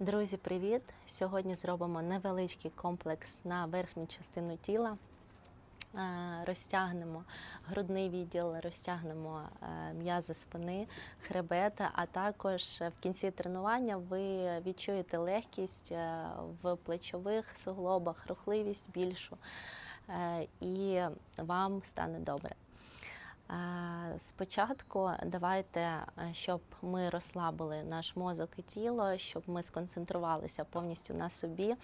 Друзі, привіт! Сьогодні зробимо невеличкий комплекс на верхню частину тіла. Е, Розтягнемо грудний відділ, розтягнемо е, м'язи спини, хребета, а також в кінці тренування ви відчуєте легкість е, в плечових суглобах, рухливість більшу, і вам стане добре. Спочатку давайте, е, щоб ми розслабили наш мозок і тіло, щоб ми сконцентрувалися повністю на собі,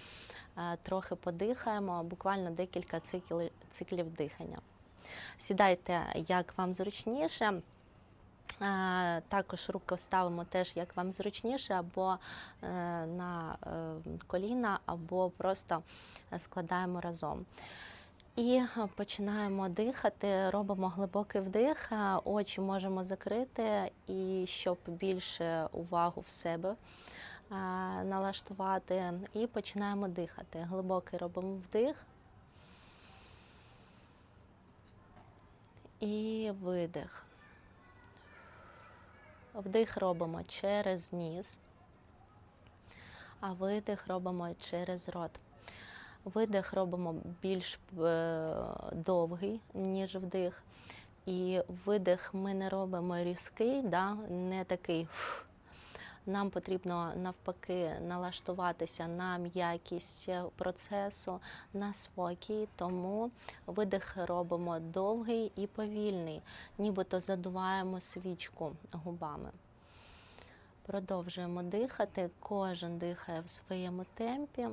е, трохи подихаємо, буквально декілька циклів дихання. Сідайте, як вам зручніше. Е, Також руки ставимо теж, як вам зручніше, або на коліна, або просто складаємо разом. І починаємо дихати, робимо глибокий вдих, очі можемо закрити, і щоб більше увагу в себе налаштувати. І починаємо дихати. Глибокий робимо вдих. І видих. Вдих робимо через ніс, а видих робимо через рот. Видих робимо більш е, довгий, ніж вдих. І видих ми не робимо різкий, да, не такий. Нам потрібно навпаки налаштуватися на м'якість процесу, на спокій, тому видих робимо довгий і повільний, нібито задуваємо свічку губами. Продовжуємо дихати, кожен дихає в своєму темпі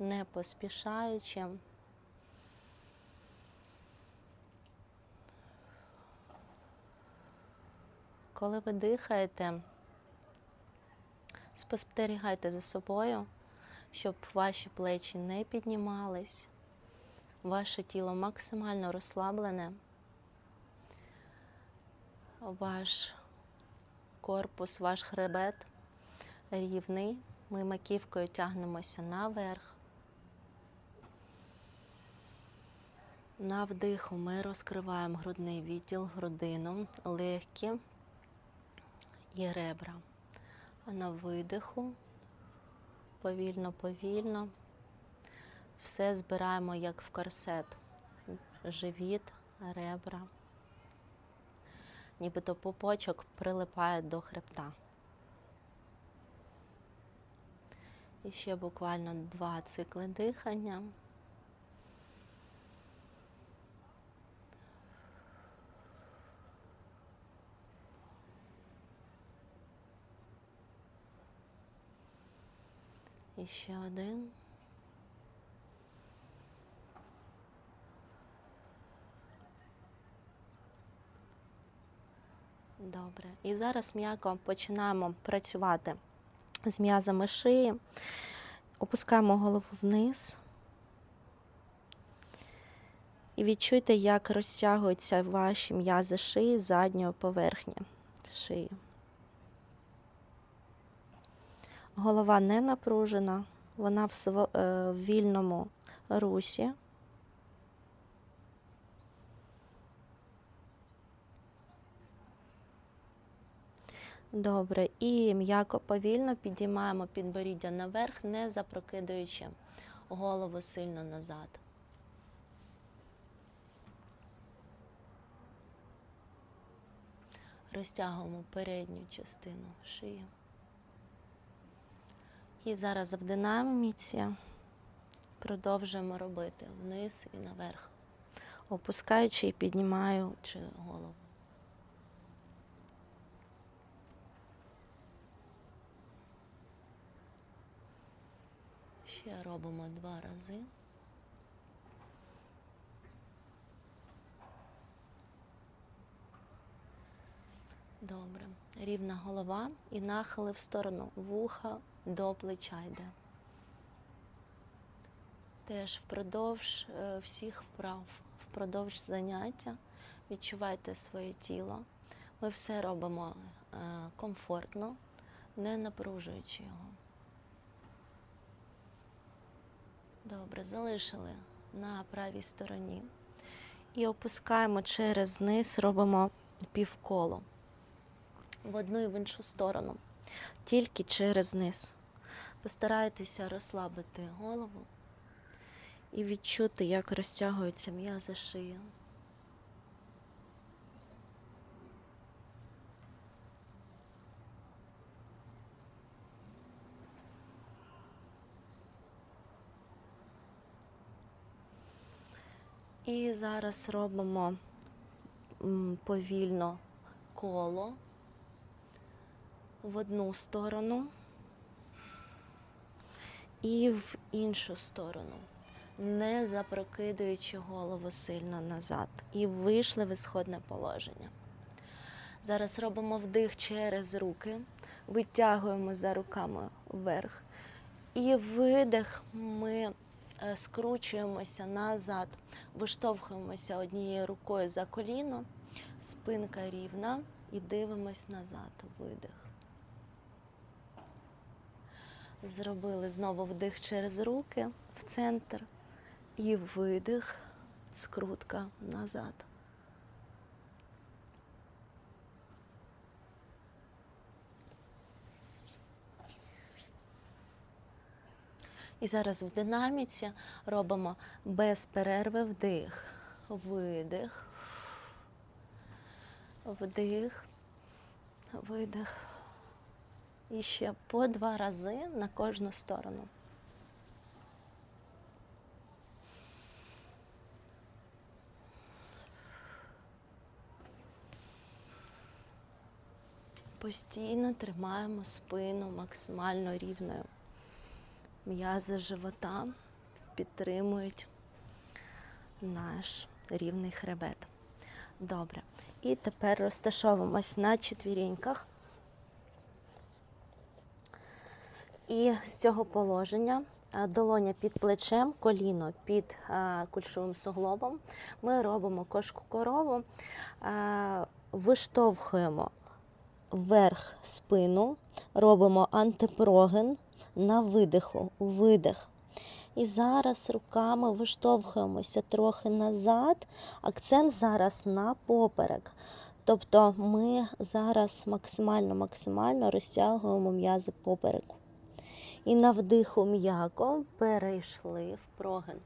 не поспішаючи. Коли ви дихаєте, спостерігайте за собою, щоб ваші плечі не піднімались, ваше тіло максимально розслаблене, ваш корпус, ваш хребет рівний. Ми маківкою тягнемося наверх. На вдиху ми розкриваємо грудний відділ, грудину, легкі і ребра. А на видиху повільно, повільно все збираємо як в корсет. Живіт, ребра. Нібито пупочок прилипає до хребта. І ще буквально два цикли дихання. І один. Добре. І зараз м'яко починаємо працювати з м'язами шиї. Опускаємо голову вниз. І відчуйте, як розтягуються ваші м'язи шиї задньої поверхні шиї. Голова не напружена, вона е, в вільному русі. Добре, і м'яко повільно підіймаємо підборіддя наверх, не запрокидаючи голову сильно назад. Розтягуємо передню частину шиї. І зараз завдинаємо міці, продовжуємо робити вниз і наверх, опускаючи і піднімаючи голову. Ще робимо два рази. Добре. Рівна голова і нахили в сторону. Вуха до плеча йде. Теж впродовж е, всіх вправ, впродовж заняття відчувайте своє тіло. Ми все робимо е, комфортно, не напружуючи його. Добре, залишили на правій стороні. І опускаємо через низ, робимо півколо в одну і в іншу сторону. тільки через низ. Постарайтеся розслабити голову і відчути, як розтягуються м'язи шиї. І зараз робимо повільно коло в одну сторону і в іншу сторону, не запрокидуючи голову сильно назад. І вийшли в ісходне положення. Зараз робимо вдих через руки, витягуємо за руками вверх. І видих ми е, скручуємося назад, виштовхуємося однією рукою за коліно, спинка рівна і дивимось назад. Видих. Зробили знову вдих через руки в центр і видих, скрутка назад. І зараз в динаміці робимо без перерви вдих, видих, вдих, видих. І ще по два рази на кожну сторону. Постійно тримаємо спину максимально рівною. М'язи живота підтримують наш рівний хребет. Добре. І тепер розташовуємось на четвіріньках. І з цього положення долоня під плечем, коліно під а, кульшовим суглобом. Ми робимо кошку корову, виштовхуємо вверх спину, робимо антипроген на видиху, видих. І зараз руками виштовхуємося трохи назад. Акцент зараз на поперек. Тобто ми зараз максимально-максимально розтягуємо м'язи попереку. І на вдиху м'яко перейшли в прогин.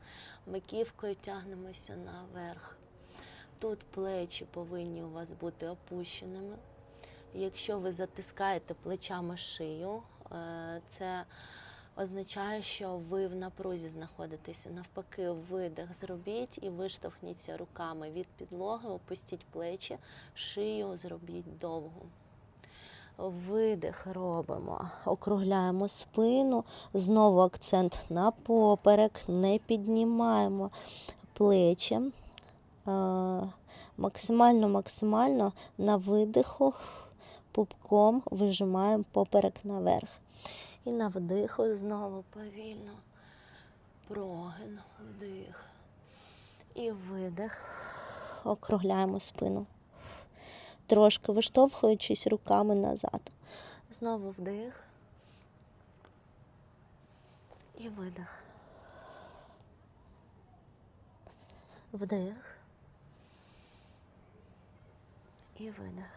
Маківкою тягнемося наверх. Тут плечі повинні у вас бути опущеними. Якщо ви затискаєте плечами шию, е, це означає, що ви в напрузі знаходитеся. Навпаки, видих зробіть і виштовхніться руками від підлоги, опустіть плечі, шию зробіть довгу. Видих робимо, округляємо спину, знову акцент на поперек, не піднімаємо плечі. Максимально-максимально на видиху пупком вижимаємо поперек наверх. І на вдиху знову повільно. Прогин, вдих. І видих. Округляємо спину. Трошки виштовхуючись руками назад. Знову вдих. І видих. Вдих. І видих.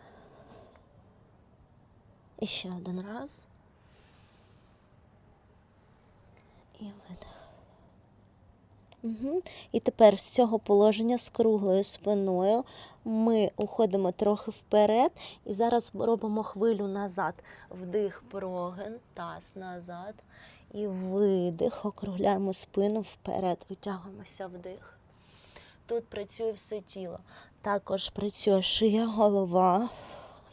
І ще один раз. І видих. Угу. І тепер з цього положення з круглою спиною ми уходимо трохи вперед і зараз робимо хвилю назад. Вдих, прогин, таз назад. І видих, округляємо спину вперед, витягуємося вдих. Тут працює все тіло. Також працює шия, голова,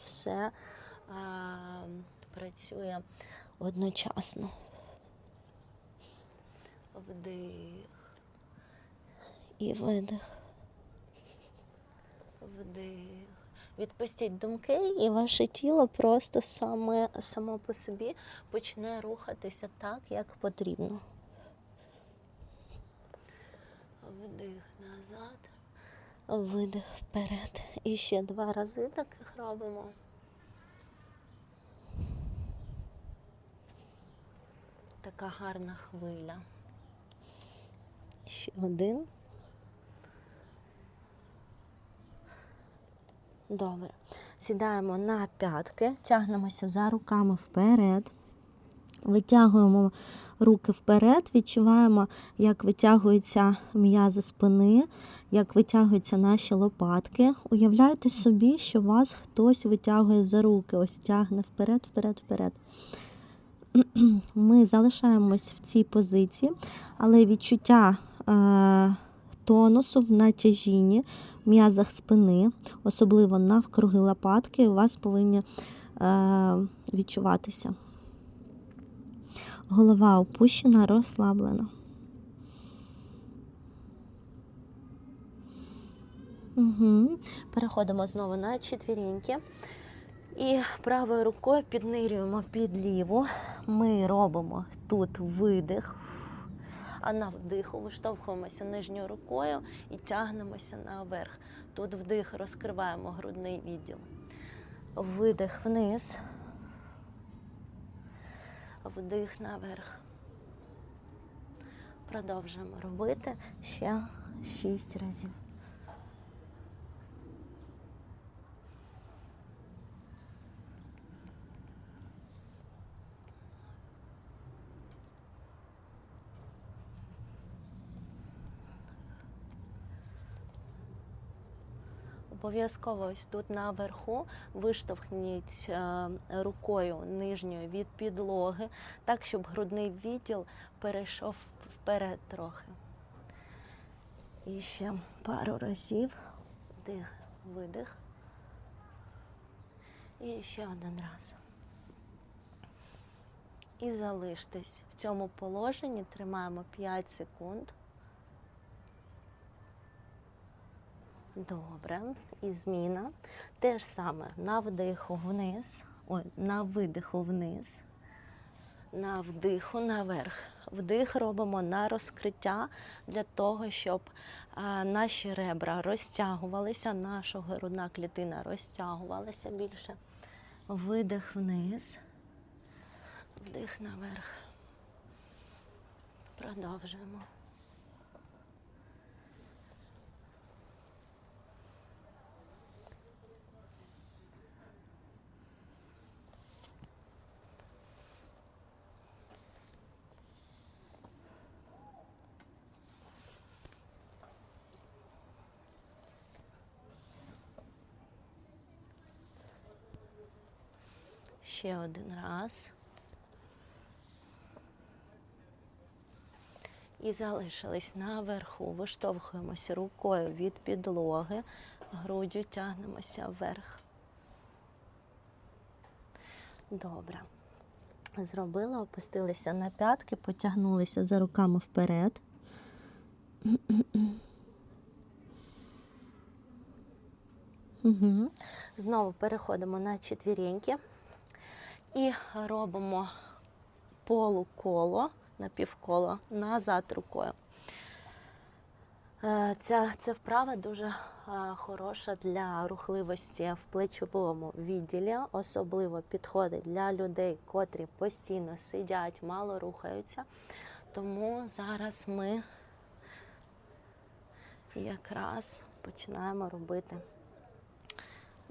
все а, працює одночасно. Вдих. І видих. Вдих. Відпустіть думки, і ваше тіло просто саме само по собі почне рухатися так, як потрібно. Вдих назад, видих вперед. І ще два рази таких робимо. Така гарна хвиля. Ще один. Добре. Сідаємо на п'ятки, тягнемося за руками вперед. Витягуємо руки вперед, відчуваємо, як витягуються м'язи спини, як витягуються наші лопатки. Уявляйте собі, що вас хтось витягує за руки, ось тягне вперед, вперед, вперед. Ми залишаємось в цій позиції, але відчуття е, тонусу в натяжінні, в м'язах спини, особливо навкруги лопатки, у вас повинні е, відчуватися. Голова опущена, розслаблена. Угу. Переходимо знову на четвіріньки. І правою рукою піднирюємо під ліву. Ми робимо тут видих, а на вдиху виштовхуємося нижньою рукою і тягнемося наверх. Тут вдих розкриваємо грудний відділ. Видих вниз, вдих наверх. Продовжуємо робити ще 6 разів. Обов'язково ось тут наверху виштовхніть е, рукою нижньою від підлоги, так, щоб грудний відділ перейшов вперед трохи. І ще пару разів. Вдих, видих. І ще один раз. І залиштесь в цьому положенні, тримаємо 5 секунд. Добре. І зміна. Те ж саме на вдиху вниз, ой, на видиху вниз, на вдиху наверх. Вдих робимо на розкриття для того, щоб наші ребра розтягувалися, наша грудна клітина розтягувалася більше. Видих вниз, вдих наверх. Продовжуємо. Ще один раз. І залишились наверху. Виштовхуємося рукою від підлоги, груддю тягнемося вверх. Добре. Зробила, опустилися на п'ятки, потягнулися за руками вперед. Угу. Знову переходимо на четвіріньки і робимо полуколо, напівколо назад рукою. Е, Ця, ця вправа дуже е, хороша для рухливості в плечовому відділі, особливо підходить для людей, котрі постійно сидять, мало рухаються. Тому зараз ми якраз починаємо робити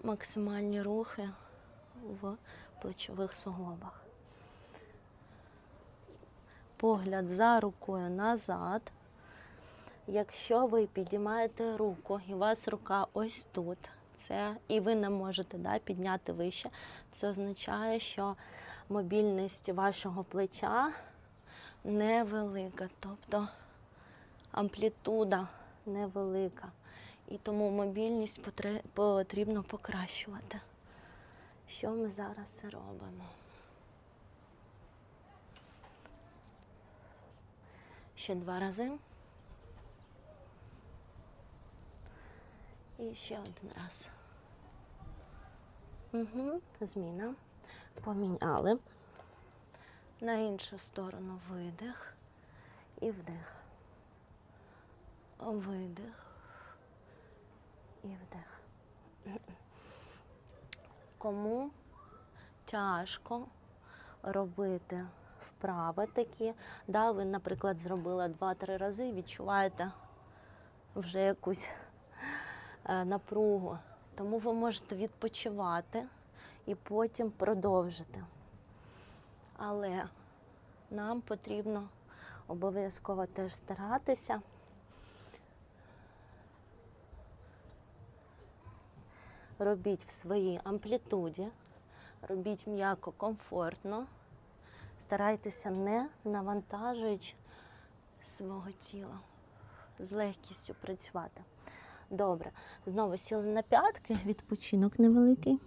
максимальні рухи в плечових суглобах. Погляд за рукою назад. Якщо ви підіймаєте руку і у вас рука ось тут, це і ви не можете да, підняти вище, це означає, що мобільність вашого плеча невелика, тобто амплітуда невелика. І тому мобільність потрібно покращувати. Що ми зараз робимо? Ще два рази. І ще один раз. Угу. Зміна. Поміняли. На іншу сторону видих і вдих. Видих і вдих. Кому тяжко робити вправи такі, да, ви, наприклад, зробили 2-3 рази, відчуваєте вже якусь е, напругу Тому ви можете відпочивати і потім продовжити. Але нам потрібно обов'язково теж старатися. Робіть в своїй амплітуді, робіть м'яко, комфортно, старайтеся не навантажуючи свого тіла, з легкістю працювати. Добре, знову сіли на п'ятки, відпочинок невеликий.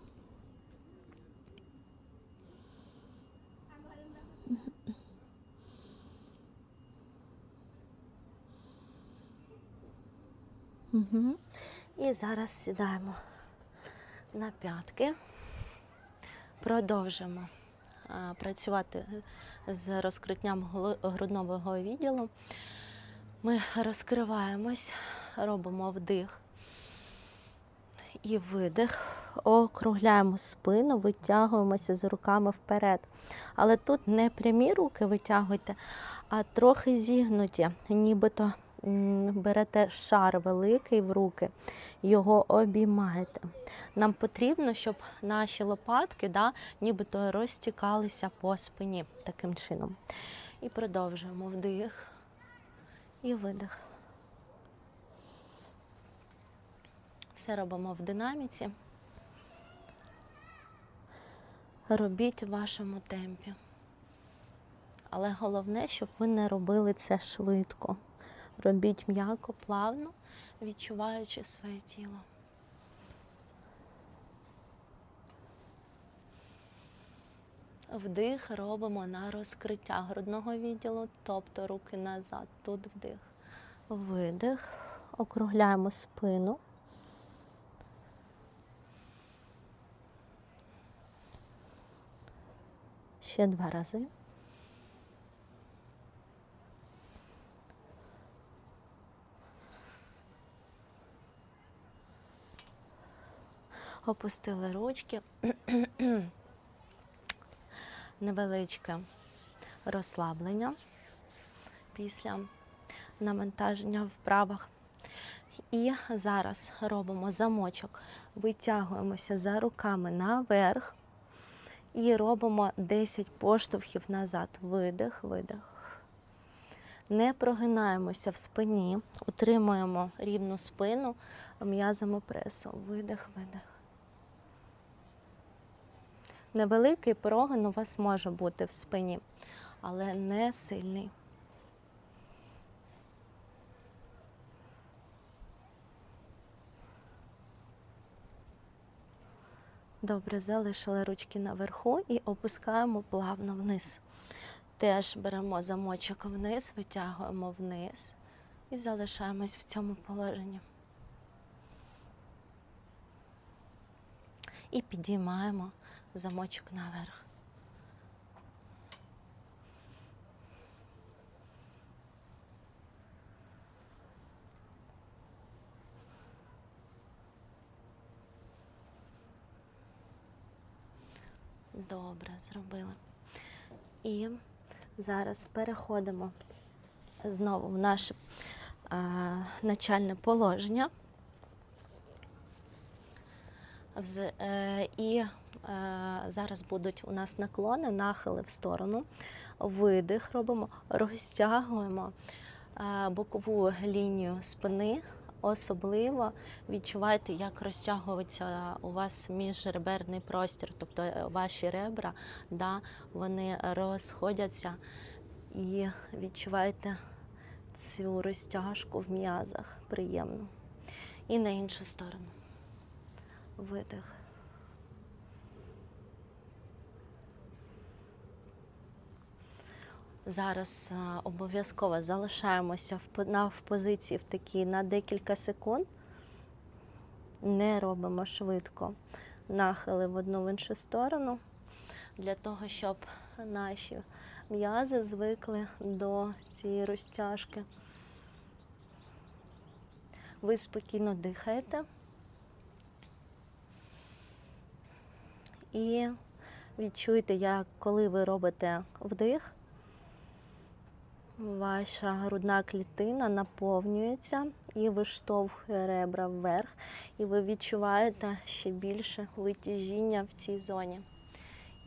Угу. І зараз сідаємо на п'ятки. Продовжимо працювати з розкриттям грудного відділу. Ми розкриваємось, робимо вдих і видих, округляємо спину, витягуємося з руками вперед. Але тут не прямі руки витягуйте, а трохи зігнуті, нібито берете шар великий в руки, його обіймаєте. Нам потрібно, щоб наші лопатки да, нібито розтікалися по спині таким чином. І продовжуємо вдих і видих. Все робимо в динаміці. Робіть в вашому темпі. Але головне, щоб ви не робили це швидко. Робіть м'яко, плавно, відчуваючи своє тіло. Вдих робимо на розкриття грудного відділу, тобто руки назад. Тут вдих. Видих. Округляємо спину. Ще два рази. Опустили ручки. Невеличке розслаблення після навантаження в вправах. І зараз робимо замочок, витягуємося за руками наверх і робимо 10 поштовхів назад. Видих, видих. Не прогинаємося в спині, утримуємо рівну спину м'язами пресу. Видих, видих. Невеликий прогин у вас може бути в спині, але не сильний. Добре, залишили ручки наверху і опускаємо плавно вниз. Теж беремо замочок вниз, витягуємо вниз і залишаємось в цьому положенні. І підіймаємо замочок наверх. Добре, зробили. І зараз переходимо знову в наше а, начальне положення. Вз- е, І е, зараз будуть у нас наклони, нахили в сторону. Видих робимо, розтягуємо е, бокову лінію спини. Особливо відчувайте, як розтягується у вас міжреберний простір, тобто е, ваші ребра, да, вони розходяться і відчуваєте цю розтяжку в м'язах приємно. І на іншу сторону. Видих. Зараз обов'язково залишаємося в позиції в такій на декілька секунд. Не робимо швидко нахили в одну в іншу сторону, для того, щоб наші м'язи звикли до цієї розтяжки. Ви спокійно дихаєте. І відчуйте, як коли ви робите вдих, Ваша грудна клітина наповнюється і виштовхує ребра вверх, і ви відчуваєте ще більше витяжіння в цій зоні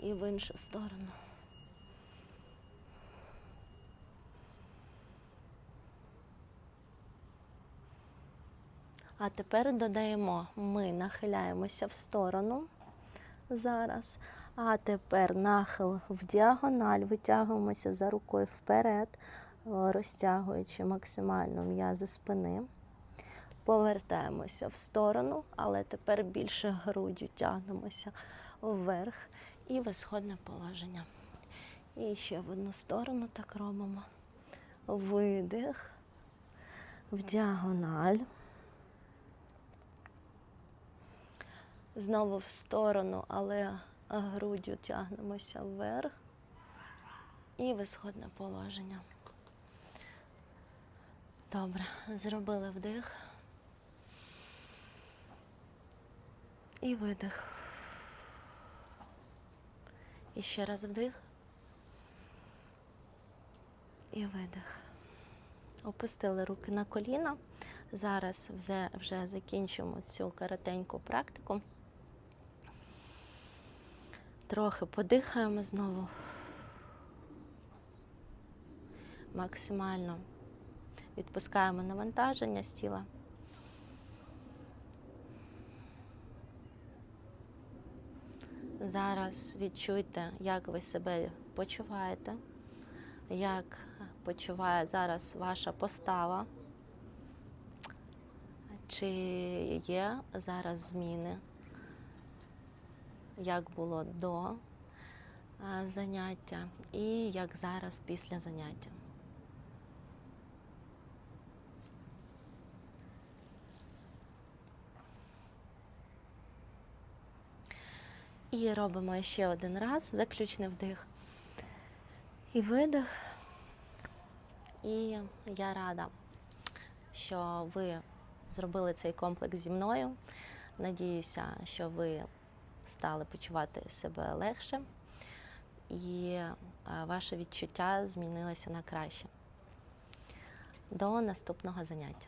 і в іншу сторону. А тепер додаємо, ми нахиляємося в сторону зараз. А тепер нахил в діагональ, витягуємося за рукою вперед, розтягуючи максимально м'язи спини. Повертаємося в сторону, але тепер більше груддю тягнемося вверх і в ісходне положення. І ще в одну сторону так робимо. Видих в діагональ. Знову в сторону, але груддю тягнемося вверх і в ісходне положення. Добре, зробили вдих. І видих. І ще раз вдих. І видих. Опустили руки на коліна. Зараз вже, вже закінчимо цю коротеньку практику. Трохи подихаємо знову. Максимально відпускаємо навантаження з тіла. Зараз відчуйте, як ви себе почуваєте, як почуває зараз ваша постава, чи є зараз зміни, як було до заняття і як зараз після заняття. І робимо ще один раз, заключний вдих і видих. І я рада, що ви зробили цей комплекс зі мною. Надіюся, що ви стали почувати себе легше і е, ваше відчуття змінилося на краще. До наступного заняття.